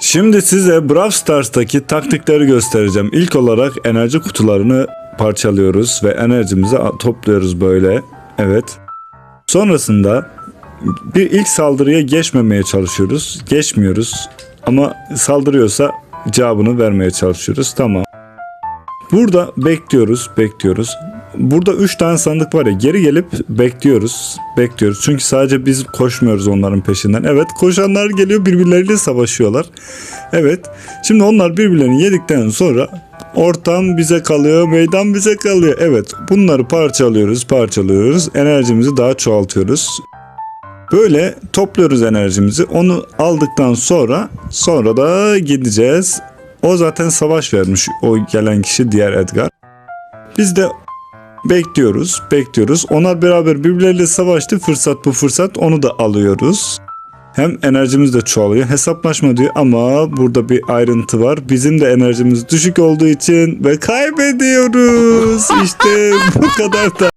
Şimdi size Brawl Stars'taki taktikleri göstereceğim. İlk olarak enerji kutularını parçalıyoruz ve enerjimizi topluyoruz böyle. Evet. Sonrasında bir ilk saldırıya geçmemeye çalışıyoruz. Geçmiyoruz. Ama saldırıyorsa cevabını vermeye çalışıyoruz. Tamam. Burada bekliyoruz, bekliyoruz. Burada 3 tane sandık var ya geri gelip bekliyoruz, bekliyoruz. Çünkü sadece biz koşmuyoruz onların peşinden. Evet koşanlar geliyor birbirleriyle savaşıyorlar. Evet şimdi onlar birbirlerini yedikten sonra ortam bize kalıyor, meydan bize kalıyor. Evet bunları parçalıyoruz, parçalıyoruz. Enerjimizi daha çoğaltıyoruz. Böyle topluyoruz enerjimizi. Onu aldıktan sonra sonra da gideceğiz. O zaten savaş vermiş o gelen kişi diğer Edgar. Biz de bekliyoruz, bekliyoruz. Onlar beraber birbirleriyle savaştı. Fırsat bu fırsat onu da alıyoruz. Hem enerjimiz de çoğalıyor. Hesaplaşma diyor ama burada bir ayrıntı var. Bizim de enerjimiz düşük olduğu için ve kaybediyoruz. İşte bu kadar da.